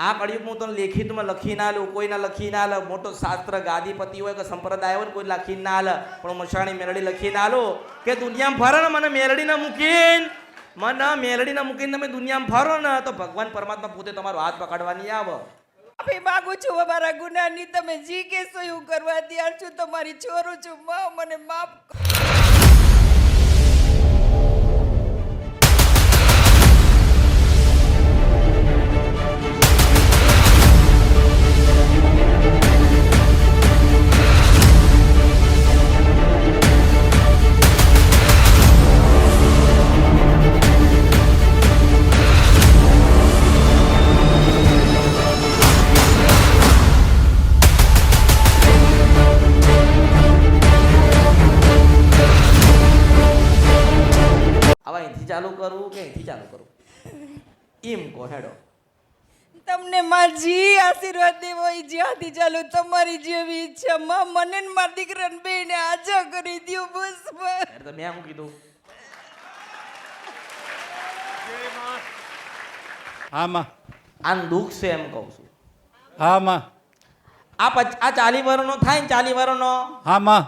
આ કળિયુગ હું તને લેખિતમાં લખી ના લો કોઈના લખી ના લે. મોટો શાસ્ત્ર ગાદીપતિ હોય કે સંપ્રદાય હોય કોઈ લખી ના લે. પણ મશાણી મેલડી લખી ના લો કે દુનિયામાં ફરો ને મને મેલડીને મૂકીને? મને મેલડીને મૂકીને તમે દુનિયામાં ફરો ને, તો ભગવાન પરમાત્મા પોતે તમારો હાથ પકડવાની આવે. માફી માંગુ છું, અમારા ગુનાની તમે જી કેસો એવું કરવા તૈયાર છું. તમારી છોરું છું મને માફ એમ હેડો તમને માં જી આશીર્વાદ દેવો એ જ્યાંથી ચાલુ તમારી જેવી ઈચ્છા. માં મને ને મારા દીકરાને બેને આજા કરી દો બસ બસ. યાર તો મેં શું કીધું. હા માં. આનું દુઃખ છે એમ કહું છું. હા માં. આ પચ આ ચાલી વર્ષનો થાય ને ચાલી વર્ષનો હા માં.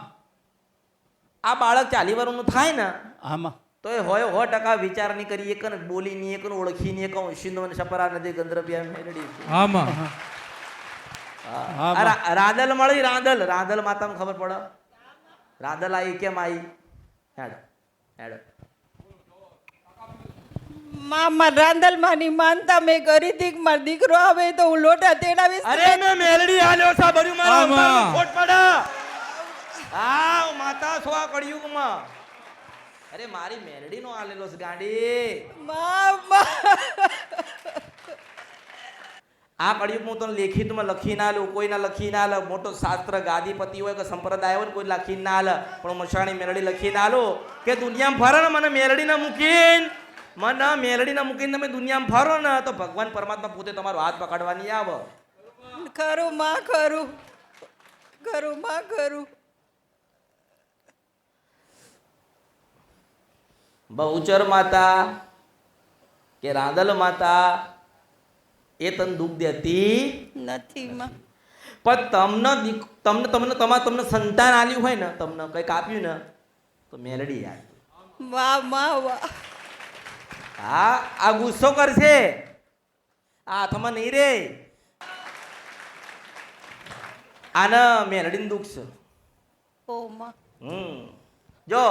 આ બાળક ચાલી વર્ષનું થાય ને? હા માં. તો એ હોય સો ટકા વિચાર નહીં કરી એક ને બોલી નહીં એક ઓળખી નહીં એક સિંધુ ને સપરા નદી ગંદ્રપિયા મેળડી આમાં. હા, રાંદલ મળી રાદલ. રાદલ માતામાં ખબર પડે? રાદલ આવી કેમ આવી હેડો હેડો. મામા રાંદલ માની માનતા મેં કરી દીક માર મારો દીકરો આવે તો હું લોટા તેડાવીશ. અરે મે મેલડી આલ્યો સા ભર્યું મારા ખોટ પડા. હા માતા સો આ કળિયુગમાં? અરે મારી મેલડીનો આલેલો છે ગાંડી. આ કળિયુગમાં હું તને લેખિતમાં લખી ના લો કોઈના લખી ના લ મોટો શાસ્ત્ર ગાદીપતિ હોય કે સંપ્રદાય હોય ને કોઈ લખી ના લ. પણ મશાણી મેલડી લખી ના લો કે દુનિયામાં ફરો ને મને મેલડીને મૂકીને? મને મેલડીને મૂકીને તમે દુનિયામાં ફરો ને તો ભગવાન પરમાત્મા પોતે તમારો હાથ પકડવાની આવો. ખરું માં ખરું. ખરું માં ખરું. બહુચર માતા કે રાંદલ માતા એ તને દુઃખ દેતી નથી માં. પણ તમને તમને તમને તમારે તમને સંતાન આલ્યું હોય ને તમને કંઈક આપ્યું ને તો મેલડી યાદ વાહ વાહ વાહ. હા આ ગુસ્સો કરશે. આ હાથમાં નહીં રે. આને મેલડીને દુઃખ છે. ઓ માં. હમ. જો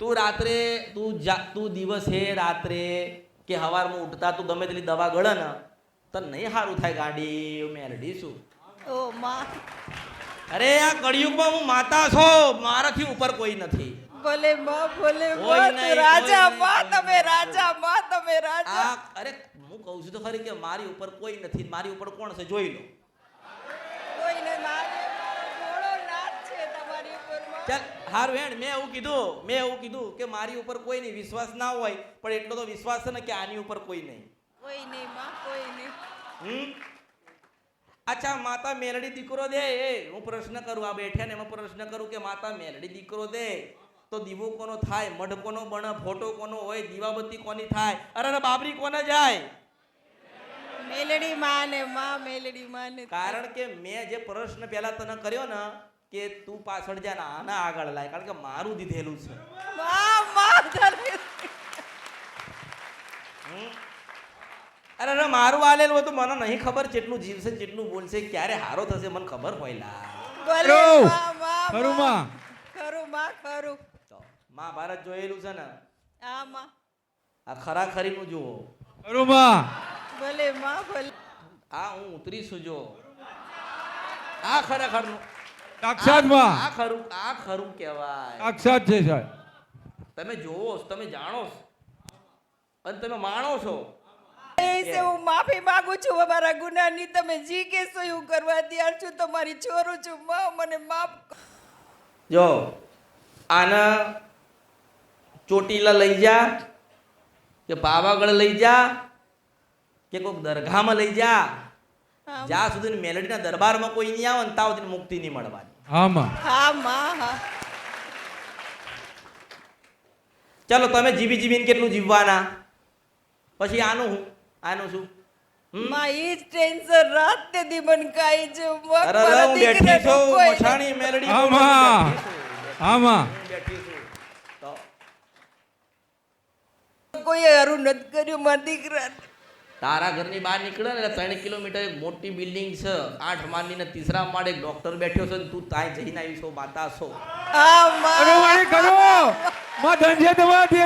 તું રાત્રે તું જા તું દિવસે રાત્રે કે સવારમાં ઉઠતા તું ગમે તેટલી દવા ગળે ને તો નહીં સારું થાય ગાડી મેરડી શું ઓ માં. અરે આ કળિયુગમાં હું માતા છો મારાથી ઉપર કોઈ નથી. ભલે માં ભલે માં રાજા માં તમે રાજા માં તમે રાજા. અરે હું કહું છું તો ખરી કે મારી ઉપર કોઈ નથી મારી ઉપર કોણ છે? જોઈ લો. કોઈને મારે મારો ઘોડો છે તમારી ઉપર ચાલ હારું હેણ મેં એવું કીધું મેં એવું કીધું કે મારી ઉપર કોઈ નહીં વિશ્વાસ ના હોય પણ એટલો તો વિશ્વાસ છે ને કે આની ઉપર કોઈ નહીં. કોઈ નહીં માં કોઈ નહીં. હમ? અચ્છા માતા મેલડી દીકરો દે એ હું પ્રશ્ન કરું આ બેઠ્યા ને એમાં પ્રશ્ન કરું કે માતા મેલડી દીકરો દે તો દીવો કોનો થાય મઢ કોનો બને ફોટો કોનો હોય દીવાબત્તી કોની થાય? અરે અરે બાબરી કોને જાય? મેલડી માં ને માં મેલડી માં ને કારણ કે મેં જે પ્રશ્ન પહેલા તને કર્યો ને કે તું પાછળ જા ને આના આગળ લાય કારણ કે મારું દીધેલું છે? અરે અરે મારું આલેલું હોય તો મને નહીં ખબર જેટલું જીવશે જેટલું બોલશે ક્યારે હારો થશે મને ખબર હોય લા. ભલે ખરું. માં માં ખરું માં. ખરું. તો મહાભારત જોયેલું છે ને? આ માં. આ ખરા ખરીનું જુઓ. ભલે માં ભલે. આ હું ઉતરીશું જો આ ખરેખરનું સાક્ષાતમાં આ ખરું આ ખરું કહેવાય. સાક્ષાત છે સાહેબ. તમે જોવો તમે જાણો છો. અને તમે માણો છો. એ હું માફી માંગુ છું અમારા ગુનાની. તમે જી કે એવું કરવા તૈયાર છું. તમારી છોરું છું. માં મને માફ જો આના ચોટીલા લઈ જા કે પાવાગઢ લઈ જા કે કોઈક દરગાહમાં લઈ જા. હા, જ્યાં સુધી મેલડીના દરબારમાં કોઈ નહીં આવે ને ત્યાં સુધી મુક્તિ નહીં મળવાની. આમાં. હા માં હા. ચાલો તમે જીવી જીવીને કેટલું જીવવાના? પછી આનું હું આનું શું? માં ટેન્શન રાત તે દી મને કાઈ છે અરે અરે, હું બેઠી છું કોઈ મસાણી મેલડી આમાં. આમાં. બેઠી છું. તો કોઈ હારું નથી કર્યું મારા દીકરા તારા ઘરની બહાર નીકળે ને ત્રણ કિલોમીટર એક મોટી બિલ્ડિંગ છે. આઠ માળની ને તીસરા માળે એક ડોક્ટર બેઠ્યો છે ને તું ત્યાં જઈને આવી છો માતા છો. કરો! માં ધંધે દવા દે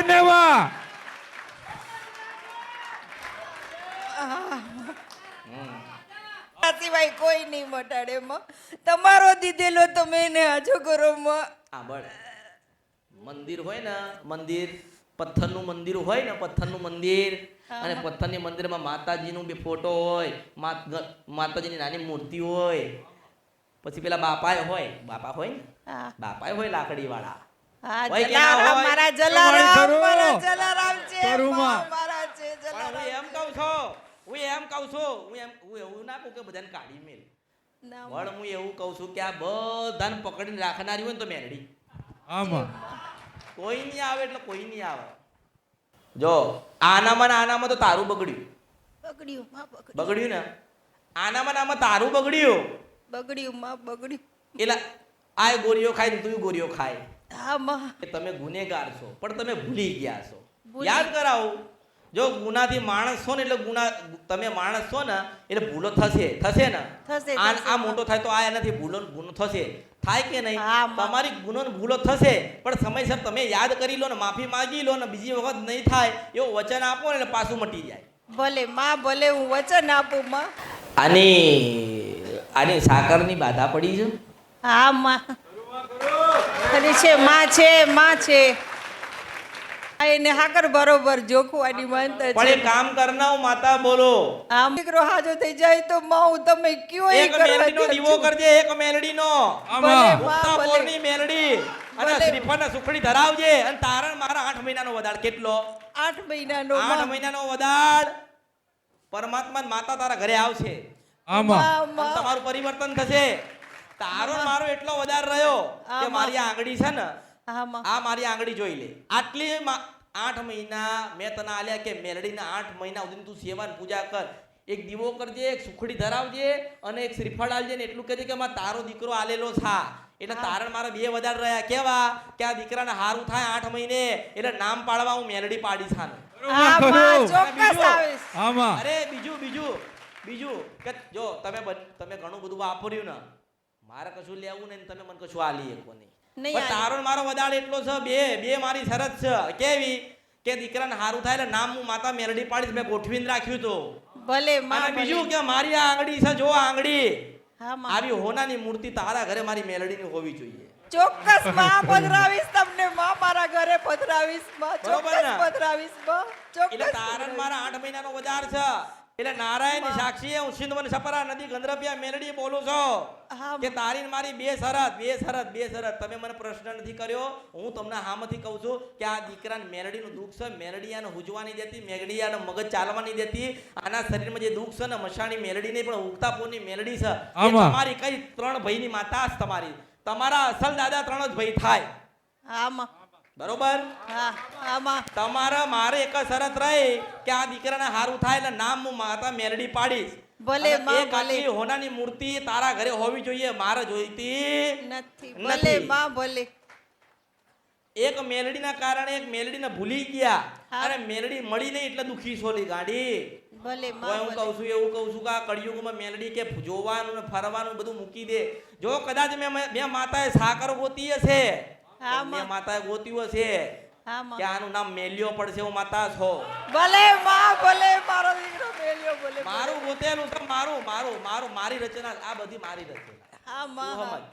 સિવાય કોઈ નહીં મટાડે માં. તમારો દીધેલો તમે એને હાજો કરો માં. આ બળ. મંદિર હોય ને મંદિર પથ્થરનું મંદિર હોય ને પથ્થરનું મંદિર અને પથ્થરની મંદિરમાં માતાજીનું બી ફોટો હોય માતાજીની નાની મૂર્તિ હોય. પછી પેલા બાપાય હોય બાપા હોય ને? બાપાય હોય લાકડી વાળા હા હોય કે ના જલારામ હોય? મારા જલારામ તમારી કરો. મારા જલારામ છે કરુંમાં. માં મારા છે પણ હું જલારામ એમ કહું છું હું એમ કહું છું હું એમ હું એવું ના કહું કે બધાને કાઢી મેલ. ના, પણ હું એવું કહું છું કે આ બધાને પકડીને રાખનારી હોય ને તો મેરડી. કોઈ નહીં આવે એટલે કોઈ નહીં આવે. જો આનામાં ને આનામાં તો તારું બગડ્યું. બગડ્યું માં બગડ્યું. બગડ્યું ને? આનામાં ને આમાં તારું બગડ્યું. બગડ્યું માં બગડ્યું. એટલે આ ગોળીઓ ખાય ને તું ગોળીઓ ખાય. હા માં. તમે ગુનેગાર છો પણ તમે ભૂલી ગયા છો. યાદ કરાવો. જો ગુનાથી માણસ છો ને એટલે ગુના તમે માણસ છો ને એટલે ભૂલો થશે થશે ને? થશે, આ મોટો થાય તો આ એનાથી ભૂલો ગુનો થશે. થાય કે નહીં? તમારી ગુનો ભૂલો થશે પણ સમયસર તમે યાદ કરી લો ને માફી માંગી લો ને બીજી વખત નહીં થાય એવું વચન આપો ને એટલે પાછું મટી જાય. ભલે માં ભલે હું વચન આપું માં. આની આની સાકરની બાધા પડી છે? હા માં. છે માં છે માં છે. એને હાકર બરોબર જોખવાની માનતા પણ એ કામ કરના માતા બોલો. આમ દીકરો હાજો થઈ જાય તો માઉ તમે કયો એ એક મેલડીનો દીવો. કરજે એક મેલડીનો. આમાં પોરની મેલડી. અને શ્રીફળના સુખડી ધરાવજે. અને તારણ મારા આઠ મહિનાનો વદાળ કેટલો? આઠ મહિનાનો આઠ મહિનાનો વદાળ. પરમાત્મા માતા તારા ઘરે આવશે. આમાં. તમારું પરિવર્તન થશે. તારો મારો એટલો વધાર રહ્યો કે મારી આંગળી છે ને આ મારી આંગળી જોઈ લે. આટલી આઠ મહિના મેં તને આલ્યા કે મેલડીના આઠ મહિના સુધી તું સેવા પૂજા કર. એક દીવો કરજે એક સુખડી ધરાવજે અને એક શ્રીફળ આલજે ને એટલું કહેજે કે માં તારો દીકરો આલેલો છા. એટલે તારણ મારા બે વધારે રહ્યા. કેવા? કે આ દીકરાને હારું થાય આઠ મહિને એટલે નામ પાડવા હું મેલડી પાડી છાનું. અરે બીજું બીજું બીજું. કે જો તમે તમે ઘણું બધું વાપર્યું ને મારે કશું લેવું નહીં તમે મને કશું આલી શકો નહીં. નહીં તારો મારો વધારે એટલો છે બે બે મારી શરત છે. કેવી? કે દીકરાને હારું થાય એટલે નામ હું માતા મેરડી પાડીશ મેં ગોઠવીને રાખ્યું તો. ભલે બીજું કે મારી આ આંગળી છે જો આંગળી. આવી હોનાની મૂર્તિ તારા ઘરે મારી મેલડીની હોવી જોઈએ. ચોક્કસમાં પધરાવીશ તમને માં મારા ઘરે પધરાવીશમાં ચોક્કસ ને? પધરાવીશમાં એટલે ચોક્કસ તારણ મારા આઠ મહિનાનો વધાર છે. એટલે નારાયણ સાક્ષીએ હું સિંધવન સપરા નદી ગંધરપિયા મેલડી બોલું છું કે તારી મારી બે શરત બે શરત બે શરત તમે મને પ્રશ્ન નથી કર્યો. હું તમને હામાંથી કહું છું કે આ દીકરાને મેરડીનું દુઃખ છે. મેરડી આને હુજવા દેતી મેરડી આને મગજ ચાલવાની દેતી. આના શરીરમાં જે દુઃખ છે ને મશાણી મેરડી નહીં પણ ઉગતા પોરની મેરડી છે તમારી કઈ ત્રણ ભાઈની માતા તમારી? તમારા અસલ દાદા ત્રણ જ ભાઈ થાય. હા માં બરોબર? તમારા મારે એક શરત રહી કે આ દીકરાને હારું થાય એટલે નામ હું માતા મેરડી પાડીશ. ભલે માં, ભલે. હોનાની મૂર્તિ તારા ઘરે હોવી જોઈએ મારે જોઈતી નથી. નથી. ભલે માં ભલે. એક મેલડીના કારણે એક મેલડીને ભૂલી ગયા. અને મેલડી મળી નહીં એટલે દુખી છોલી ગાડી. ભલે હું કહું છું એવું કહું છું કે આ કળિયુગમાં મેલડી કે જોવાનું ને ફરવાનું બધું મૂકી દે. જો કદાચ મેં મેં માતાએ સાકર ગોતી હશે મેં માં. માતાએ ગોત્યું હશે. કે આનું નામ મેલ્યો પડશે હું માતા છો. ભલે માં ભલે મારો દીકરો મેલ્યો ભલે. મારું ગોતેલું છે મારું મારું મારું મારી રચના આ બધી મારી રચના. હા માં સમજ.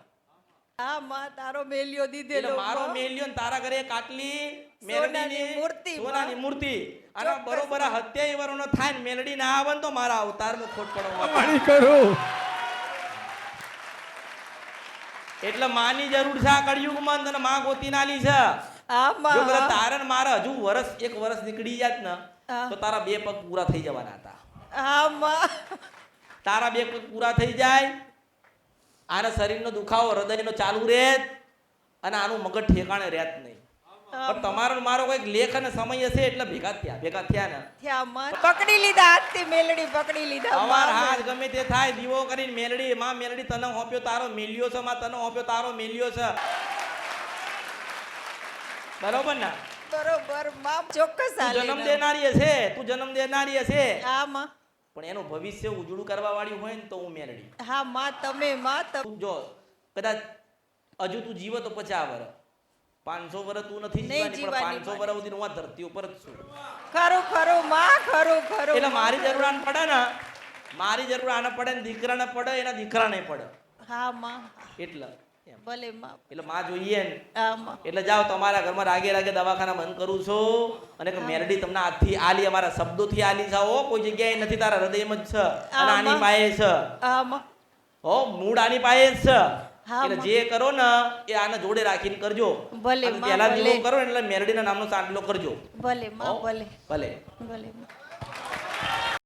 હા. માં તારો મેલ્યો દીધેલો મારો મેલ્યો ને તારા ઘરે કાટલી મેલડીની મૂર્તિ, સોનાની મૂર્તિ. અને બરોબર હત્યા હત્યાઈ થાય ને મેલડી ના આવે ને તો મારા અવતારમાં ખોટ પડવા અમારી કરો. એટલે માની જરૂર છે આ કળિયુગમાં તને માં ગોતી નાલી છે? જો તારણ મારા હજુ વર્ષ એક વર્ષ નીકળી જાત ને તો તારા બે પગ પૂરા થઈ જવાના હતા. તારા બે પગ પૂરા થઈ જાય આના શરીરનો દુખાવો હૃદયનો ચાલુ રહેત અને આનું મગજ ઠેકાણે રહેત નહીં. પણ તમારો મારો કોઈક લેખ અને સમય હશે એટલે ભેગા થયા ભેગા થયા ને. થયા પકડી લીધા હાથથી મેલડી પકડી લીધા અમાર હાથ ગમે તે થાય દીવો કરીને મેલડી માં મેલડી તને હોપ્યો તારો મેલ્યો છે માં તને હોપ્યો તારો મેલ્યો છે. બરોબર ને? બરોબરમાં ચોક્કસ જન્મ. દેનારી હશે તું જન્મ દેનારી હશે. હા માં. પણ એનું ભવિષ્ય ઉજળું કરવા વાળી હોય ને તો હું મેલડી. હા માં તમે માં જો કદાચ હજુ તું જીવો તો પચાસ વર્ષ. પાંચસો વર્ષ તું નથી નહીં જીવવાની પણ પાંચસો વર્ષ સુધી હું આ ધરતી ઉપર જ છું. ખરું ખરું માં ખરું ખરું. એટલે મારી જરૂર આને પડે ને મારી જરૂર આને પડે ને દીકરાને પડે એના દીકરાને પડે. હા માં. એટલે ભલે માં. એટલે માં જોઈએ ને. એટલે જાઓ તમારા ઘરમાં રાગે રાગે દવાખાના બંધ કરું છું. અને મેરડી તમને આથી આલી અમારા શબ્દોથી આલી જાઓ. કોઈ જગ્યાએ નથી તારા હૃદયમાં જ છે. અને આની. પાસે છે. હો મૂળ આની પાસે જ છે. એટલે જે કરો ને એ આને જોડે રાખીને કરજો. ભલે, પહેલા દીવો કરો ને એટલે મેરડીના નામનો સાંડલો કરજો. ભલે ભલે. ભલે. ભલે